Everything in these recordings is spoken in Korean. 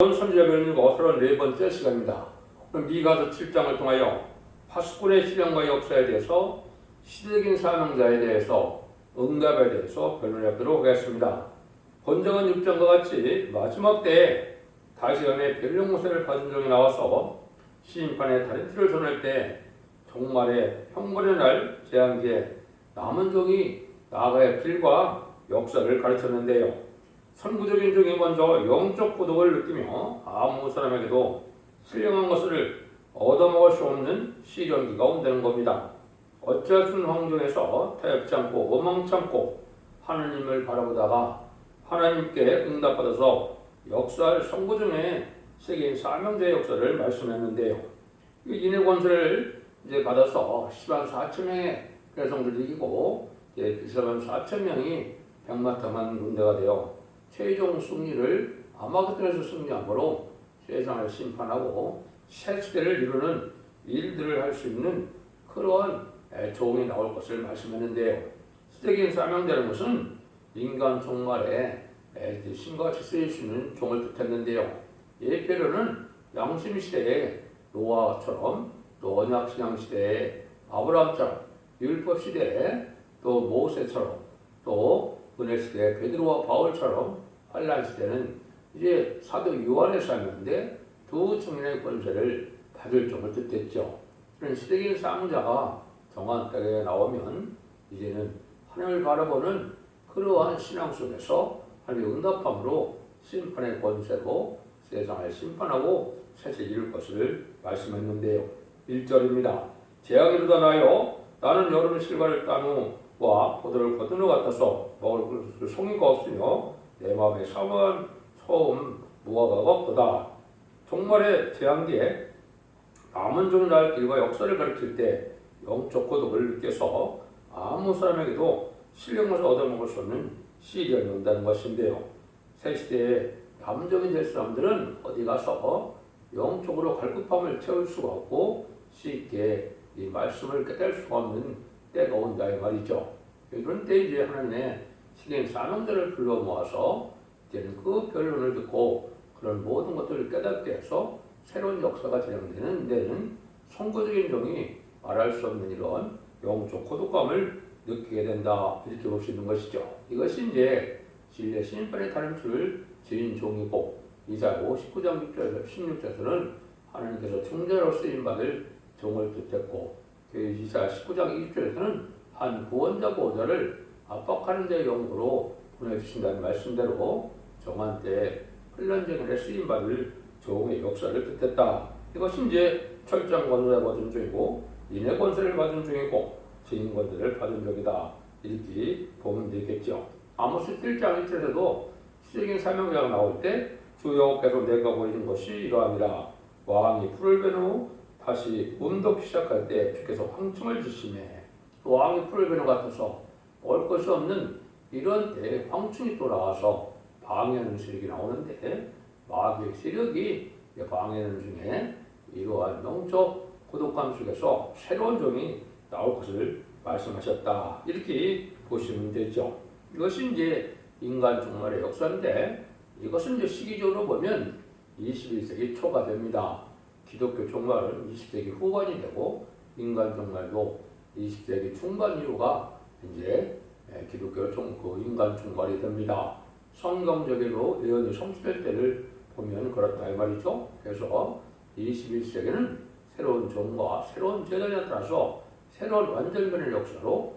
본 선지자변이고 34번째 시간입니다. 오늘 미가서 7장을 통하여 파수꾼의 실현과 역사에 대해서 시대적인 사명자에 대해서 응답에 대해서 변론해 보도록 하겠습니다. 본정은 6장과 같이 마지막 때에 다시연의 변령 모세를 받은 종이 나와서 시인판에 다른 틀을 전할 때 정말의 형벌의 날 재앙기에 남은 종이 나아가야 길과 역사를 가르쳤는데요. 선구적인 종이 먼저 영적 고독을 느끼며 아무 사람에게도 신령한 것을 얻어먹을 수 없는 시련기가 온다는 겁니다. 없는 환경에서 타협치 않고 원망 참고 하나님을 바라보다가 하나님께 응답받아서 역사할 선구 중에 세계인 사명자의 역사를 말씀했는데요. 이 인의 권세를 이제 받아서 10만 4천 명의 백성들을 이기고 이제 10만 4천 명이 백마탄한 군대가 되어 최종 승리를 아마겟돈에서 승리함으로 세상을 심판하고 새 시대를 이루는 일들을 할 수 있는 그러한 종이 나올 것을 말씀했는데요. 시대적인 사명되는 것은 인간 종말에 신과 질서일 수 있는 종을 뜻했는데요. 예표로는 양심 시대의 노아처럼 또 언약 신앙 시대의 아브라함처럼 율법 시대에 또 모세처럼 또 은혜 시대 베드로와 바울처럼 환란 시대는 이제 사도 요한의 삶인데 두 청년의 권세를 받을 점을 뜻했죠. 그런 시대적인 상자가 정한 때에 나오면 이제는 하나님을 바라보는 그러한 신앙 속에서 하나님의 응답함으로 심판의 권세로 세상을 심판하고 세세 이룰 것을 말씀했는데요. 1절입니다. 재앙이 일어나요. 나는 여름 실과를 딴 후 와 포도를 후 같아서 먹을 것을 송이가 없으며 내 마음에 사모한 처음 없도다. 종말의 재앙기에 남은 종날 길과 역사를 가르칠 때 영적 고독을 느껴서 아무 사람에게도 신령을 얻어먹을 수 없는 시련이 온다는 것인데요. 새 시대에 감정이 될 사람들은 어디 가서 영적으로 갈급함을 채울 수가 없고 쉽게 이 말씀을 깨달을 수가 없는 때가 온다 이 말이죠. 이런 때 이제 하나님의 신령 사명들을 불러 모아서 이제는 그 변론을 듣고 그런 모든 것들을 깨닫게 해서 새로운 역사가 진행되는 데는 선거적인 종이 말할 수 없는 이런 영적 고독감을 느끼게 된다 이렇게 볼 수 있는 것이죠. 이것이 이제 진리의 신판의 다름줄 지은 종이고 이사 59장 6절에서 16절에서는 하나님께서 총재로 쓰임 받을 종을 뜻했고 그 이사 19장 20절에서는 한 구원자 보호자를 압박하는 데 용도로 보내주신다는 말씀대로 정한 때 혼란적인 쓰임 받을 종의 역사를 뜻했다. 이것이 이제 철장 권세를 받은 중이고 인의 권세를 받은 중이고 증인 권세를 받은 적이다. 이렇게 보면 되겠죠. 아모스 1장 1절에도 시적인 사명자가 나올 때 주여께서 내가 보이는 것이 이러함이라 왕이 풀을 후 다시 움덮기 시작할 때 주께서 황충을 주시 네 왕이 풀을 베는 것 같아서 올 것이 없는 이런 때 황충이 또 나와서 방해하는 세력이 나오는데 마귀의 세력이 방해하는 중에 이러한 영적 고독감 속에서 새로운 종이 나올 것을 말씀하셨다 이렇게 보시면 되죠. 이것이 이제 인간 종말의 역사인데 이것은 이제 시기적으로 보면 21세기 초가 됩니다. 기독교 종말은 20세기 후반이 되고 인간 종말도 20세기 중반 이후가 이제 기독교 종, 그 인간 종말이 됩니다. 성경적으로 예언이 성취될 때를 보면 그렇다 이 말이죠. 그래서 21세기는 새로운 종과 새로운 재단이 나타나서 새로운 완전변의 역사로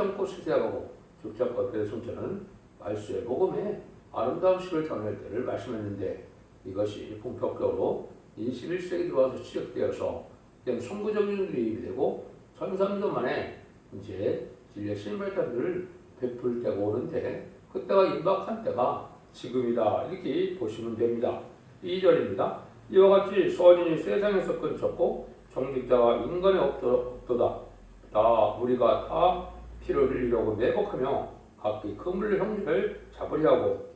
않고 세대하고 않고 배송자는 말씀의 복음에 아름다운 식을 전할 때를 말씀했는데 이것이 본격적으로 21세기 들어와서 시작되어서 선구적인들이 되고 1300년 만에 이제 진리의 신발자들을 베풀 때가 오는데 그때가 임박한 때가 지금이다 이렇게 보시면 됩니다. 2절입니다. 이와 같이 선인이 세상에서 끊쳤고 정직자가 인간의 없도다. 다 우리가 다 피를 흘리려고 매복하며 각기 그물 형제를 잡으려 하고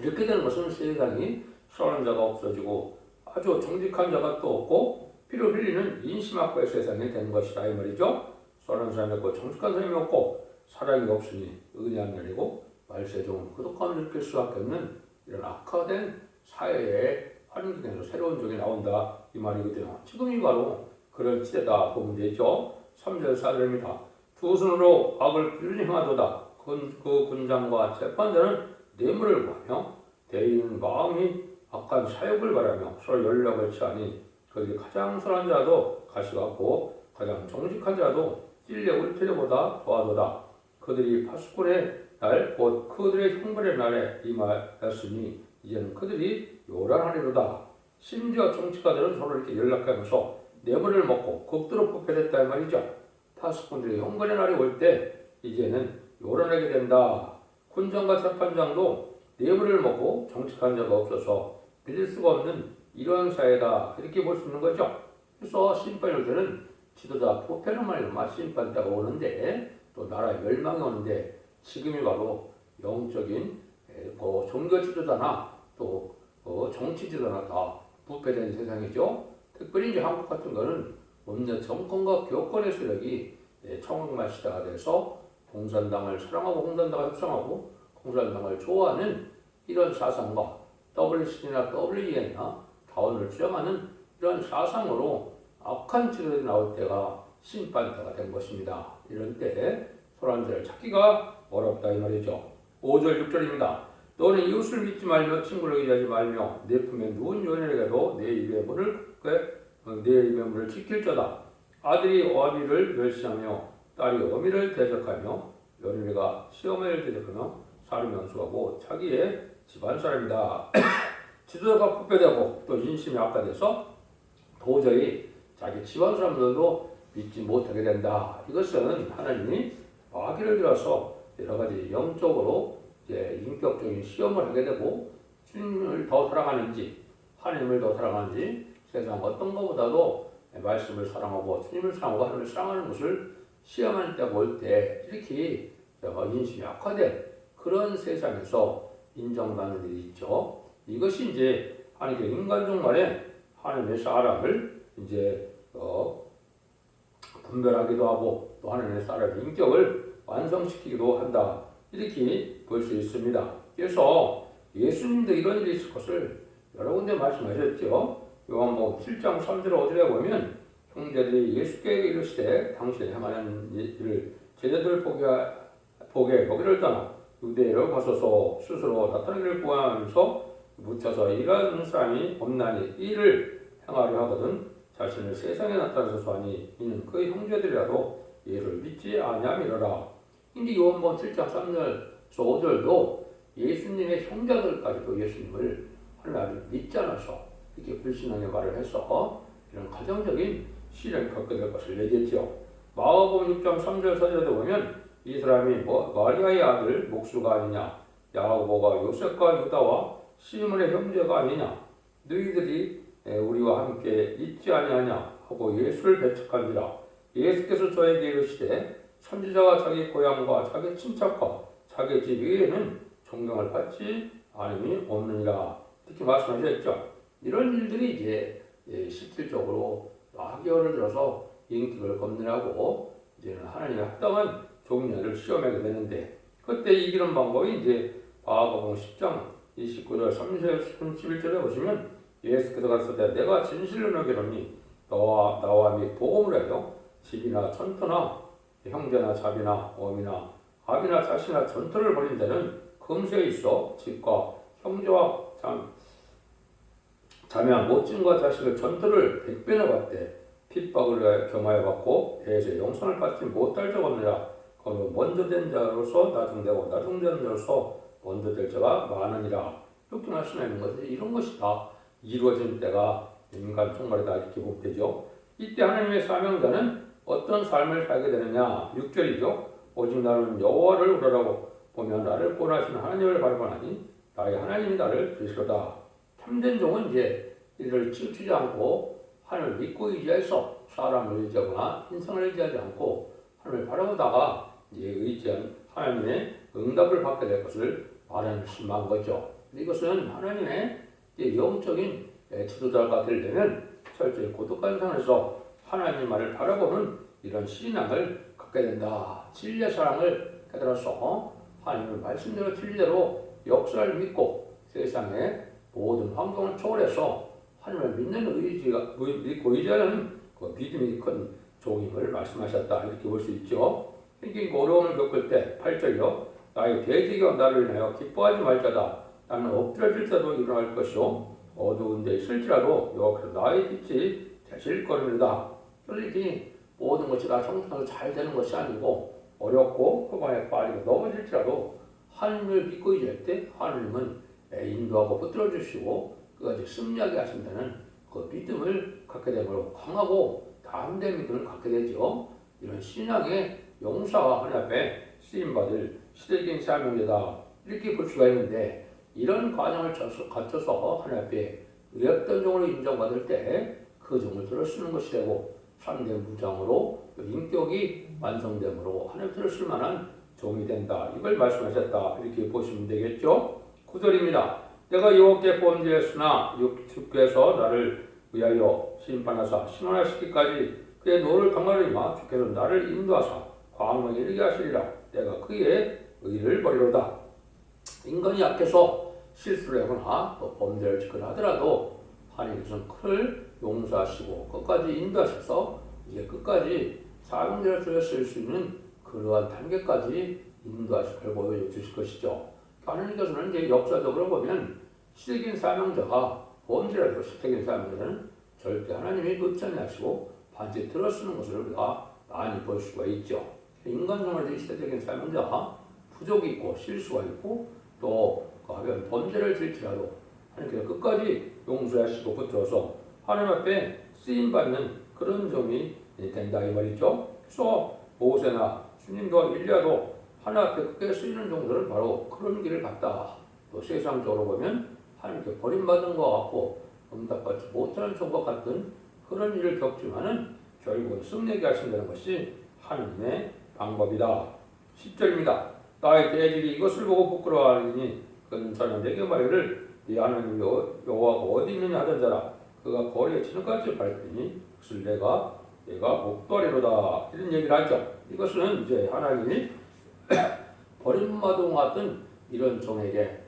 이렇게 되는 것은 세상이 선한 자가 없어지고 아주 정직한 자가 또 없고 피를 흘리는 인심학과의 세상이 된 것이다 이 말이죠. 선한 사람이 없고 정직한 사람이 없고 사랑이 없으니 은혜한 날이고 말세종은 고독감을 느낄 수밖에 없는 이런 악화된 사회에 활용되면서 새로운 적이 나온다 이 말이거든요. 지금이 바로 그런 시대다 보면 되죠. 3절 4절입니다. 두 손으로 악을 행하도다. 그, 그 군장과 재판자는 뇌물을 구하며 대인은 마음이 악한 사욕을 바라며 서로 연락을 취하니 그들이 가장 선한 자도 가시 같고 가장 정직한 자도 찔려 울테려보다 더하도다. 그들이 파수꾼의 날, 곧 그들의 형벌의 날에 임하였으니 이제는 그들이 요란하리로다. 심지어 정치가들은 서로 이렇게 연락하면서 뇌물을 먹고 극도로 부패됐다 이 말이죠. 파수꾼들의 형벌의 날이 올 때 이제는 요란하게 된다. 군장과 재판장도 뇌물을 먹고 정직한 자가 없어서 믿을 수가 없는 이러한 사회다 이렇게 볼 수 있는 거죠. 그래서 심판일 때는 지도자 부패는 말이야 심판 때가 오는데 또 나라 멸망이 오는데 지금이 바로 영적인 에, 뭐 종교 지도자나 또 어, 정치 지도자나 다 부패된 세상이죠. 특별히 이제 한국 같은 거는 온갖 정권과 교권의 세력이 예, 청흑말 시대가 돼서 공산당을 사랑하고 공산당을 협상하고 공산당을 좋아하는 이런 사상과 WCD나 WEN이나 다원을 주장하는 이런 사상으로 악한 지도들이 나올 때가 심판 때가 된 것입니다. 이런 때 소란제를 찾기가 어렵다 이 말이죠. 5절 6절입니다. 너는 이웃을 믿지 말며 친구를 의지하지 말며 내 품에 누운 여인에게도 내 입의 문을 어, 내 입의 문을 지킬 자다. 아들이 어미를 멸시하며 딸이 어미를 대적하며 며느리가 시어머니를 대적하며 살이 명수하고 자기의 집안 사람이다. 지도자가 부패되고 또 인심이 악화돼서 도저히 자기 집안 사람들도 믿지 못하게 된다. 이것은 하나님이 마귀를 들어서 여러 가지 영적으로 이제 인격적인 시험을 하게 되고 주님을 더 사랑하는지 하나님을 더 사랑하는지 세상 어떤 것보다도 말씀을 사랑하고 주님을 사랑하고 하나님을 사랑하는 것을 시험하는 때가 올때 이렇게 인심이 악화된 그런 세상에서 인정받는 일이 있죠. 이것이 이제 하나님의 인간종 말에 하나님의 사람을 이제 어, 분별하기도 하고 또 하나님의 사람의 인격을 완성시키기도 한다. 이렇게 볼 수 있습니다. 그래서 예수님도 이런 일이 있을 것을 여러 군데 말씀하셨죠. 요한복음 7장 3절 5절에 보면 형제들이 예수께 이르시되 당신이 행하는 일을 제자들 보게 보게 보기를 떠나 유대로 가소서 스스로 나타나기를 구하면서 묻혀서 이런 사람이 없나니 이를 행하려 하거든 자신을 세상에 나타나서 하니 이는 그 형제들이라도 예를 믿지 아니함이로라. 근데 요한복음 7장 3절 5절도 예수님의 형제들까지도 예수님을 하나님 믿지 않아서 이렇게 불신하게 말을 해서 이런 가정적인 시련을 겪게 될 것을 얘기했죠. 마가복음 6장 3절 4절에 보면 이 사람이 뭐 마리아의 아들 목수가 아니냐 야고보가 요셉과 유다와 시몬의 형제가 아니냐? 너희들이 우리와 함께 있지 아니하냐? 하고 예수를 배척한지라. 예수께서 저에게 이르시되 선지자가 자기 고향과 자기 친척과 자기 집 위에는 존경을 받지 않음이 없느니라. 이렇게 말씀하셨죠. 이런 일들이 이제 예, 실질적으로 학교를 들어서 인격을 검열하고 이제는 하나님의 합당한 종려를 시험하게 되는데 그때 이기는 방법이 이제 과거공 10장 29절 30, 31절에 보시면 예수께서 가르쳤되 내가 진실로 너기로니 너와 나와 및 복음을 하여 집이나 천터나 형제나 자비나 어미나 아비나 자식이나 전터를 벌인 자는 금세에 있어 집과 형제와 참 자매와 모친과 자식을 전투를 백배나 받되 핍박을 겸하여 받고 대에서 용서를 받지 못할 적 없느라 거기 먼저 된 자로서 나중되고 나중된 자로서 먼저 될 자가 많으니라. 말씀하는 것이 이런 것이 다 이루어진 때가 인간 총괄이다 이렇게 보면 되죠. 이때 하나님의 사명자는 어떤 삶을 살게 되느냐? 6절이죠. 오직 나는 여호와를 우러라고 보면 나를 구원하시는 하나님을 바라보나니 나의 하나님이 나를 주시로다. 참된 종은 이제 이를 치우치지 않고 하나님을 믿고 의지해서 사람을 의지하거나 인성을 의지하지 않고 하나님을 바라보다가 이제 의지한 하나님의 응답을 받게 될 것을 말하는 심한 거죠. 이것은 하나님의 영적인 지도자가 되려면 철저히 고독한 상에서 하나님 말을 바라보는 이런 신앙을 갖게 된다. 진리의 사랑을 깨달아서 하나님의 말씀대로 진리대로 역사를 믿고 세상에 모든 환경을 초월해서 하나님을 믿는 의지가 의- 믿고 의지하는 그 믿음이 큰 종임을 말씀하셨다 이렇게 볼 수 있죠. 생긴 어려움을 겪을 때 8절이요 나의 대지가 나를 인하여 기뻐하지 말자다 나는 엎드려질 때도 일어날 것이요 어두운 데 있을지라도 여호와께서 나의 빛이 되실 것입니다. 솔직히 모든 것이 다 정상으로 잘 되는 것이 아니고 어렵고 후반에 빠지고 넘어질지라도 하나님을 믿고 의지할 때 하나님은 인도하고 붙들어 주시고 그까지 승리하게 하신다는 그 믿음을 갖게 되므로 강하고 담대한 믿음을 갖게 되죠. 이런 신앙의 용사와 하나님 앞에 쓰임받을 시대적인 사명이다 이렇게 볼 수가 있는데 이런 과정을 거쳐서 하나님 앞에 의협된 종으로 인정받을 때 그 종을 쓰는 것이 되고 참된 무장으로 그 인격이 완성됨으로 하나님 들어 쓸 만한 종이 된다. 이걸 말씀하셨다. 이렇게 보시면 되겠죠. 9절입니다. 내가 여호와께 범죄했으나 주께서 나를 위하여 심판하사 신원하시기까지 그의 노를 강하리마 주께서 나를 인도하사 광명에 이르게 하시리라. 내가 그의 의를 버리로다. 인간이 약해서 실수를 하거나 또 범죄를 짓거나 하더라도 하나님께서는 그를 용서하시고 끝까지 인도하셔서 이제 끝까지 사명대로 들었을 수 있는 그러한 단계까지 인도하실 걸 보여 주실 것이죠. 하나님께서는 이제 역사적으로 보면 시적인 사명자가 범죄라도 시적인 사명자는 절대 하나님이 놓지 않으시고 반드시 들어쓰는 것을 우리가 많이 볼 수가 있죠. 인간 생활의 시대적인 사명자가 부족이 있고 실수가 있고 또 하면 범죄를 질지라도 하나님께서 끝까지 용서하시고 붙들어서 하나님 앞에 쓰임 받는 그런 점이 된다 이 말이죠. 그래서 모세나 주님과 일리야도 하나님 앞에 크게 쓰이는 정도는 바로 그런 길을 갔다. 또 세상적으로 보면 하나님께 버림받은 것 같고 응답받지 못하는 종과 같은 그런 일을 겪지만은 결국은 승리하게 하신다는 것이 하나님의 방법이다. 10절입니다. 나의 대질이 이것을 보고 부끄러워하니 그는 저는 내게 말하기를 이 하나님 여- 여호와가 어디 있느냐 하던 자라 그가 거리에 치는까지 밟더니 그것을 내가 내가 목도리로다 이런 얘기를 하죠. 이것은 이제 하나님이 것 같은 이런 종에게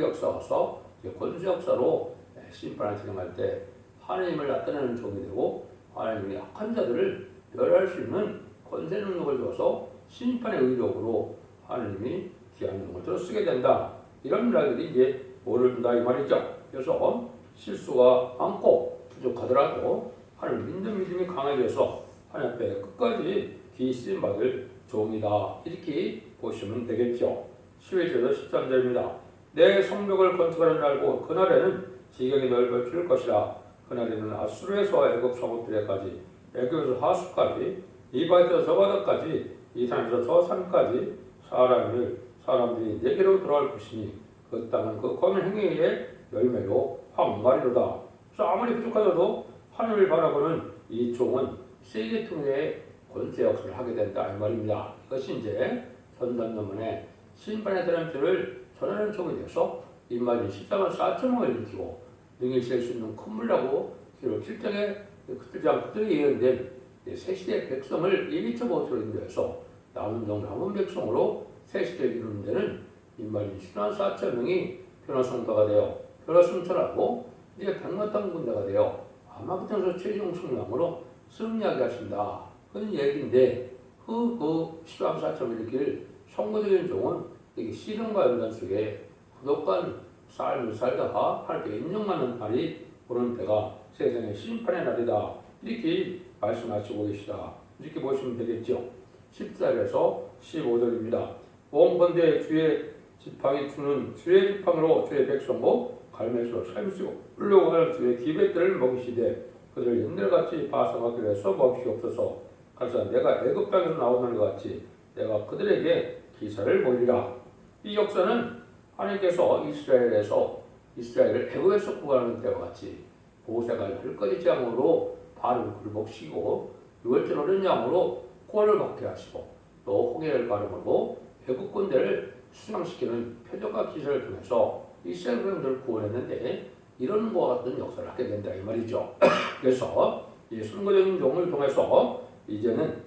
역사로서 이제 권수 역사로 심판을 진행할 때 하나님을 나타내는 종이 되고 하나님의 악한 자들을 멸할 수 있는 권세 능력을 줘서 심판의 의력으로 하나님이 귀한 들어 쓰게 된다. 이런 말들이 이제 오른다 이 말이죠. 그래서 실수가 많고 부족하더라도 하나님 믿는 믿음이 강해져서 하나님 앞에 끝까지 귀 쓰임 받을 종이다. 이렇게 보시면 되겠죠. 11절에서 13절입니다. 내 성벽을 건축하는 날고 그날에는 지경이 넓어질 것이라 그날에는 아수르에서 애굽 성읍들에까지 애굽에서 하수까지 이바에서 저 바다까지 이 산에서 저 산까지 사람을 사람들이 내게로 돌아올 것이니 그 땅은 그 검은 행위의 열매로 황마리로다. 그래서 아무리 부족하더라도 하늘을 바라보는 이 종은 세계 통일의 권세 역사를 하게 된다 이 말입니다. 이것이 이제 전단전문의 신반의 드럼트를 전하는 종이 돼서 입맞은 14만 4천명을 일으키고 능히 셀수 있는 큰 물라고 기록 7장에 그들장 그들이 예언된 새 시대 백성을 1미터 보트로 인도해서 남은 종 남은 백성으로 새 시대를 이루는 데는 입맞은 14만 4천 명이 변화 성도가 되어 변화 승천하고 이제 백마탄 군대가 되어 아마부터서 최종 승량으로 승리하게 하신다. 그런 얘기인데 그, 그 14만 4천 일길 성도적인 종은 이게 시련과 연단 속에 부족한 삶을 살다가 하나님께 인정하는 날이 오는 때가 세상의 심판의 날이다. 이렇게 말씀하시고 계시다. 이렇게 보시면 되겠죠. 14절에서 15절입니다. 온 건대 주의 지팡이 주는 주의 지팡으로 주의 백성고 갈매수로 삶수고 흘러가는 주의 기백들을 먹이시되 그들을 옛날같이 바사하기로 해서 먹이시옵소서 가서 내가 애굽 땅에서 나오는 것 같이 내가 그들에게 기사를 보이리라 이 역사는 하나님께서 이스라엘에서 이스라엘을 애굽에서 구하는 때와 같이 모세가 열 가지 재앙으로 발을 굴복시키고 유월절 어린 양으로 꼴을 먹게 하시고 또 홍해를 가르고 애굽 군대를 수상시키는 표적과 기사를 통해서 이스라엘 백성들을 구원했는데 이런 것과 같은 역사를 하게 된다 이 말이죠. 그래서 이 선거적인 종을 통해서 이제는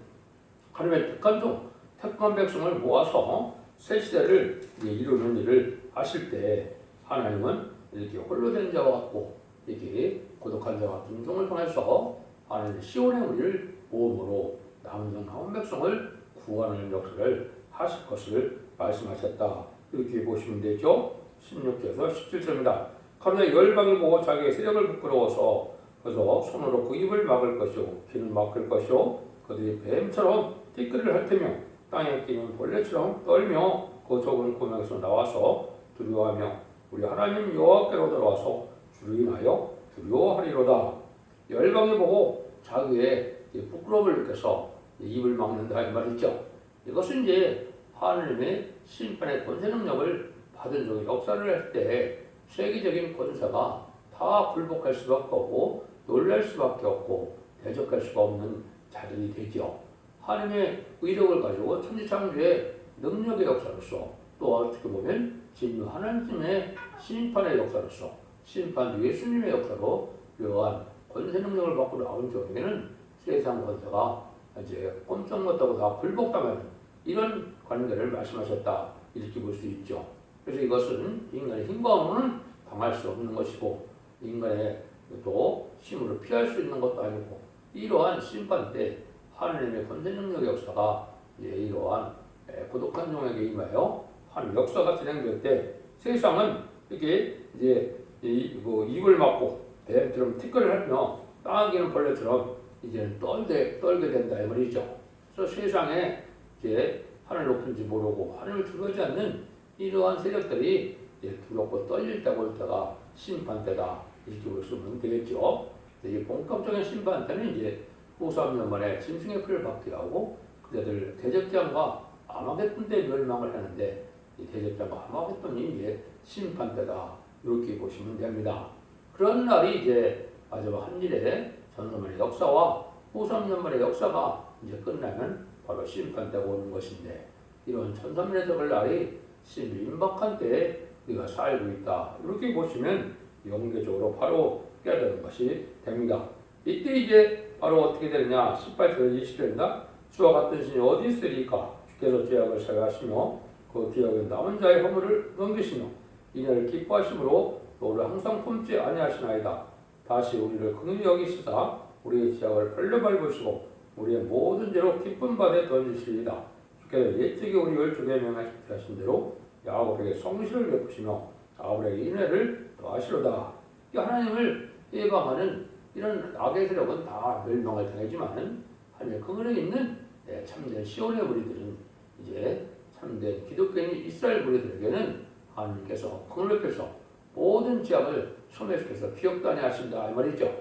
하나님의 택한 종, 택한 백성을 모아서 새 시대를 이루는 일을 하실 때 하나님은 이렇게 홀로 된 자와 같고 이렇게 고독한 자와 김종을 통해서 하나님 시온의 우리를 모험으로 남은 백성을 구하는 역사를 하실 것을 말씀하셨다. 이렇게 보시면 되죠. 16절에서 17절입니다. 그러나 열방이 보고 자기의 세력을 부끄러워서 그래서 손으로 그 입을 막을 것이요 귀를 막을 것이요 그들이 뱀처럼 티끌을 핥으며 땅에 끼는 벌레처럼 떨며 그 좁은 고명에서 나와서 두려워하며 우리 하나님 여호와께로 들어와서 주로 인하여 두려워하리로다. 열방이 보고 자기의 이 부끄러움을 느껴서 입을 막는다 이 말이죠. 이것은 이제 하나님의 심판의 권세 능력을 받은 적의 역사를 할 때 세계적인 권세가 다 굴복할 수밖에 없고 놀랄 수밖에 없고 대적할 수가 없는 자들이 되죠. 하나님의 의력을 가지고 천지창조의 능력의 역사로서 또 어떻게 보면 진유 하나님의 심판의 역사로서 심판 예수님의 역사로 묘한 권세 능력을 받고 나온 경우에는 세상 권세가 이제 꼼짝 못하고 다 굴복당하는 이런 관계를 말씀하셨다 이렇게 볼 수 있죠. 그래서 이것은 인간의 힘과 없는 당할 수 없는 것이고 인간의 또 힘으로 피할 수 있는 것도 아니고 이러한 심판 때 하나님의 권세 능력의 역사가 이제 이러한 에, 고독한 종에게 임하여 하는 역사가 진행될 때 세상은 이렇게 이제 이, 뭐 입을 막고 뱀처럼 티끌을 하며 땅기는 벌레처럼 이제는 떨게 떨게 된다 이 말이죠. 그래서 세상에 이제 하늘 높은지 모르고 하늘을 두려워하지 않는 이러한 세력들이 이제 두렵고 때볼 때가 심판 때다 이렇게 볼수 있는 되겠죠. 이게 본격적인 심판 때는 이제 후삼년 만에 짐승의 피를 받게 하고 그자들 대적장과 아마겟돈 때 멸망을 하는데 이 대적장과 아마겟돈이 이제 심판 때다 이렇게 보시면 됩니다. 그런 날이 이제 마지막 한 일에 전소만의 역사와 후삼년만의 역사가 이제 끝나면 바로 심판 때가 오는 것인데 이런 천삼년의 적을 날이 신임박한 때에 우리가 살고 있다. 이렇게 보시면 영계적으로 바로 깨달은 것이 됩니다. 이때 이제 바로 어떻게 되느냐 18절 20절입니다. 주와 같은 신이 어디 있으리까 주께서 죄악을 사하시며 그 기억에 남은 자의 허물을 넘기시며 이녀를 기뻐하심으로 너를 항상 품지 아니하시나이다. 다시 우리를 긍휼히 여기시사 우리의 지약을 벌려 밟으시고 우리의 모든 죄로 기쁜 바에 던지시리다. 주께서 옛적에 우리를 주게 명하신 대로 야곱에게 성실을 베푸시며 아브라함에게 인애를 더하시로다. 이 하나님을 예방하는 이런 악의 세력은 다 멸망을 당하지만은 하나님의 그늘에 있는 네, 참된 시온의 무리들은 이제 참된 기독교인 이스라엘 무리들에게는 하나님께서 그늘을 펴서 모든 지약을 소멸시켜서 기억도 아니 하신다 이 말이죠.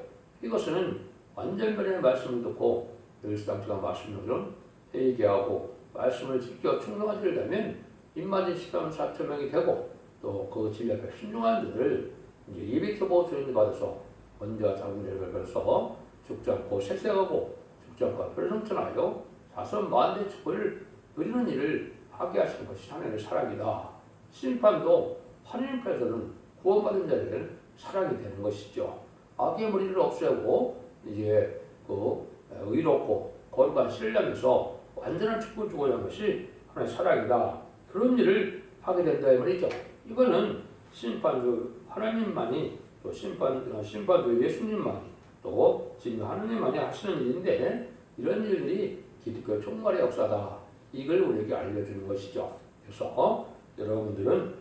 이것은 완전변의 말씀을 듣고 늘상 제가 말씀처럼 회개하고 말씀을 지켜 충성하지 되면 입맞은 14만 4천 명이 되고 또 그 진리 앞에 순종한 자들을 이제 예비토보 주인 받아서 작은 일을 벌써 죽지 않고 세세하고 죽지 않고 별성천하여 자선 만대 축복을 누리는 일을 하게 하시는 것이 하나님의 사랑이다. 심판도 하나님께서는 구원받은 자들은 사랑이 되는 것이죠. 악의 무리를 없애고 이제 그 의롭고 거룩한 신령에서 완전한 축복을 주고자 하는 것이 하나님의 사랑이다. 그런 일을 하게 된다 이 말이죠. 이거는 심판주 하나님만이 또 심판 심판주 예수님만이 또 진리 하나님만이 하시는 일인데 이런 일들이 기독교 총괄의 역사다. 이걸 우리에게 알려주는 것이죠. 그래서 여러분들은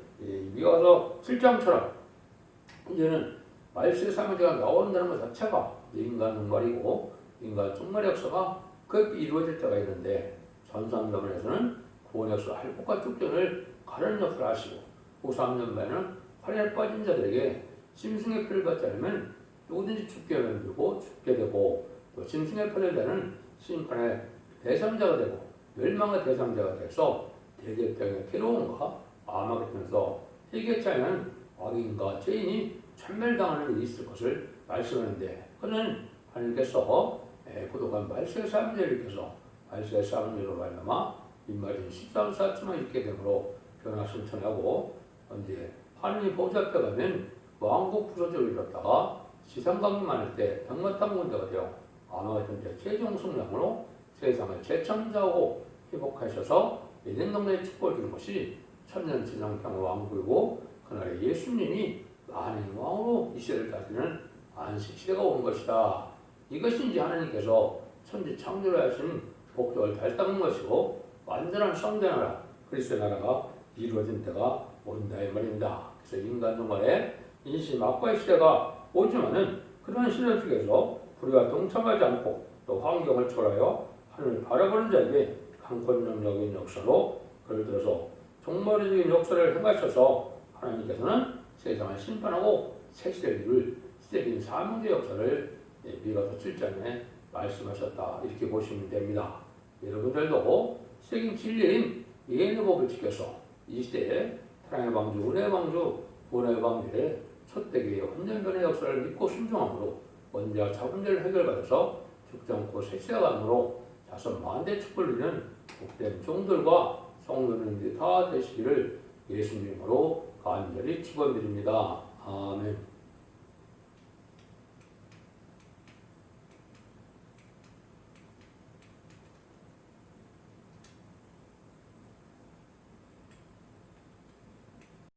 미가서 7장처럼 이제는 말세 사명제가 나온다는 것 자체가 인간 종말이고 인간 종말의 역사가 그 이루어질 때가 있는데 전산병원에서는 구원 역사 할복과 축전을 가르는 역사를 하시고 후3년만에는 활에 빠진 자들에게 짐승의 피를 받지 않으면 누구든지 죽게 만들고 죽게 되고 또 짐승의 피를 내는 심판의 대상자가 되고 멸망의 대상자가 돼서 대대병의 괴로움과 암하게되면서 세계차에는 악인과 죄인이 천멸당하는 일이 있을 것을 말씀하는데 그는 하나님께서 고독한 말세의 사람들께서 말세의 사람들로 말미암아 입맞은 13사쯤만 있게 되므로 변화심 천하고 언제 하느님 보좌 앞에 가면 왕국 부서지를 이뤘다가 시상강림만 할때 백마탄군자가 되어 아마같은 최종 승량으로 세상을 재창조하고 회복하셔서 예den동네에 축복을 주는 것이 천년 진앙평 왕국이고 그날에 예수님이 만인 왕으로 이 시대를 다스리는 안식 시대가 온 것이다. 이것이 이제 하나님께서 천지 창조를 하신 목적을 달성한 것이고 완전한 성대 나라 그리스도의 나라가 이루어진 때가 온다 이 말입니다. 그래서 인간 동안에 인심 악과의 시대가 오지만은 그러한 시대 속에서 우리가 동참하지 않고 또 환경을 초월하여 하늘을 바라보는 자에게 강권능력인 역사로 그를 들어서 종말적인 역사를 행하셔서 하나님께서는 세상을 심판하고 새 시대를 시대적인 사명의 역사를 예, 미가서 7장에 말씀하셨다 이렇게 보시면 됩니다. 여러분들도 시대적인 진리인 예언의 법을 지켜서 이 시대에 사랑의 방주, 은혜의 방주, 구원의 방주의 첫대기의 혼전변의 역사를 믿고 순종함으로 원죄와 자본죄를 해결받아서 죽지 않고 안으로 자손 만대 축복을 누리는 복된 종들과 성도님들이 다 되시기를 예수님으로 간절히 축원드립니다. 아멘.